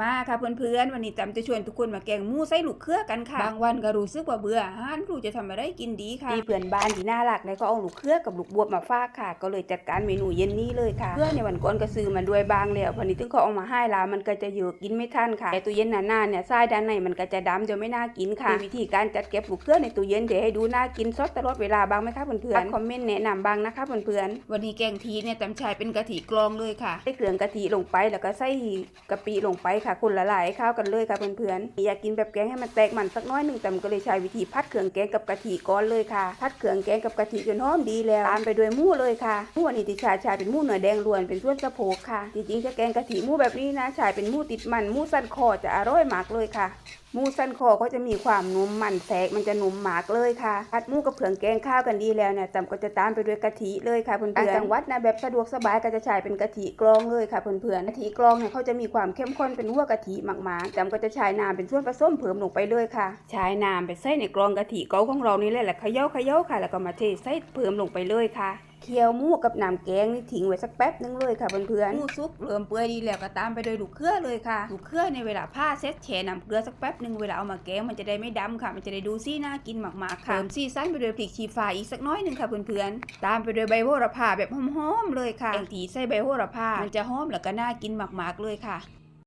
มาค่ะเพื่อนๆวันนี้จำจะชวนทุกคนมาแกงหมูไส้ลูกเครือกันค่ะบางวันก็รู้สึกว่าเบื่ออาหารไม่รู้จะทำอะไรกินดีค่ะมีเพื่อนบ้านที่น่ารักเลยก็เอาลูกเครือกับลูกบวบมาฝากค่ะ ก็เลยจัดการเมนูเย็นนี้เลยค่ะเพื่อนในวันก่อนก็ซื้อมาด้วยบางแล้ววันนี้ถึงเขาเอามาให้ลามันก็จะเยอะกินไม่ทันค่ะแต่ตู้เย็นหนาๆเนี่ยทรายด้านในมันก็จะดำจะไม่น่ากินค่ะมีวิธีการจัดเก็บลูกเครือในตู้เย็นเดี๋ยวให้ดูน่ากินสดตลอดเวลาบ้างไหมคะเพื่อนๆคอมเมนต์แนะนำบ้างนะคะเพื่อนๆวันนี้แกงทีเนี่ยจำชายเป็นกะทิกรองเลยค่ะใส่เกลือกะทิลงไปแล้วก็ใส่กะปิลงไปค่ะคนละลายให้เข้ากันเลยค่ะเพื่อนๆอยากกินแบบแกงให้มันแตกมันสักน้อยหนึ่งแต่ก็เลยใช้วิธีพัดเครื่องแกงกับกะทิก้อนเลยค่ะพัดเครื่องแกงกับกะทิจนหอมดีแล้วตามไปด้วยมูเลยค่ะมูอันนี้ติชาชายเป็นมูเนื้อแดงล้วนเป็นส่วนสะโพกค่ะจริงๆจะแกงกะทิมูแบบนี้นะชายเป็นมูติดมันมูสั้นคอจะอร่อยมากเลยค่ะ หมูสั้นคอก็จะมีความนุ่มมันแทรกมันจะนุ่มมากเลยค่ะผัดหมูกับเผืองแกงข้าวกันดีแล้วเนี่ยจำก็จะตามไปด้วยกะทิเลยค่ะเพื่อนๆต่างจังหวัดนะแบบสะดวกสบายก็จะใช้เป็นกะทิกรองเลยค่ะเพื่อนๆกะทิกรองเนี่ยเขาจะมีความเข้มข้นเป็นหัวกะทิมากๆจำก็จะใช้น้ำเป็นส่วนผสมเพิ่มลงไปเลยค่ะใช้น้ำไปใส่ในกรองกะทิเกาของเรานี่แหละแหละเขย่าเขย่าค่ะ แล้วก็มาเทใส่เพิ่มลงไปเลยค่ะ เคี่ยวหมูกับน้ำแกงนี่ทิ้งไว้สักแป๊บนึงเลยค่ะเพื่อนๆหมูซุปเริ่มเปื่อยดีแล้วก็ตามไปด้วยลูกเครือเลยค่ะลูกเครือในเวลาผ้าเซ็ตแช่น้ำเกลือสักแป๊บนึงเวลาเอามาแกงมันจะได้ไม่ดำค่ะ มันจะได้ดูซีน่ากินมากๆค่ะเติมซีซั่นไปด้วยพริกชี้ฟ้าอีกสักน้อยหนึงค่ะเพื่อนๆตามไปด้วยใบโหระพาแบบหอมๆเลยค่ะแกงทีใส่ใบโหระพามันจะหอมแล้วก็น่ากินมากๆเลยค่ะ